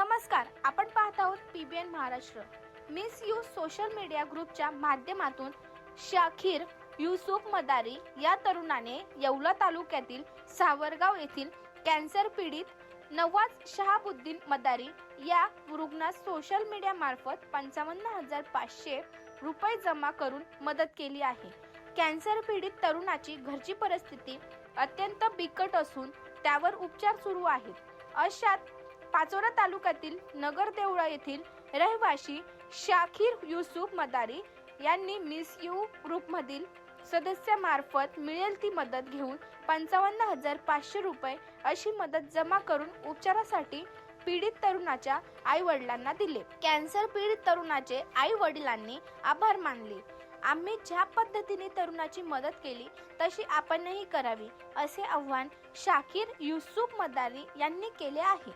नमस्कार आपण पाहत आहोत P B N Maharashtra. Miss you social media ग्रुपच्या माध्यमातून शाखीर युसुफ मदारी या तरुणाने येवला तालुक्यातील सावरगाव येथील कॅन्सर पीडित नवाज शहाबुद्दीन मदारी या रुग्णास सोशल मीडिया मार्फत पंचावन्न हजार पाचशे रुपये जमा करून मदत केली आहे. कॅन्सर पीडित तरुणाची घरची परिस्थिती अत्यंत बिकट असून त्यावर उपचार सुरू आहेत. अशात पाचोरा तालुक्यातील नगर देवळा येथील रहिवाशी शाखीर युसुफ मदारी यांनी मिस यू ग्रुपमधील सदस्यामार्फत मिळेल ती मदत घेऊन पंचावन्न हजार पाचशे रुपये अशी मदत जमा करून उपचारासाठी पीडित तरुणाच्या आई वडिलांना दिले. कॅन्सर पीडित तरुणाचे आई वडिलांनी आभार मानले. आम्ही ज्या पद्धतीने तरुणाची मदत केली तशी आपणही करावी असे आव्हान शाकीर युसुफ मदारी यांनी केले आहे.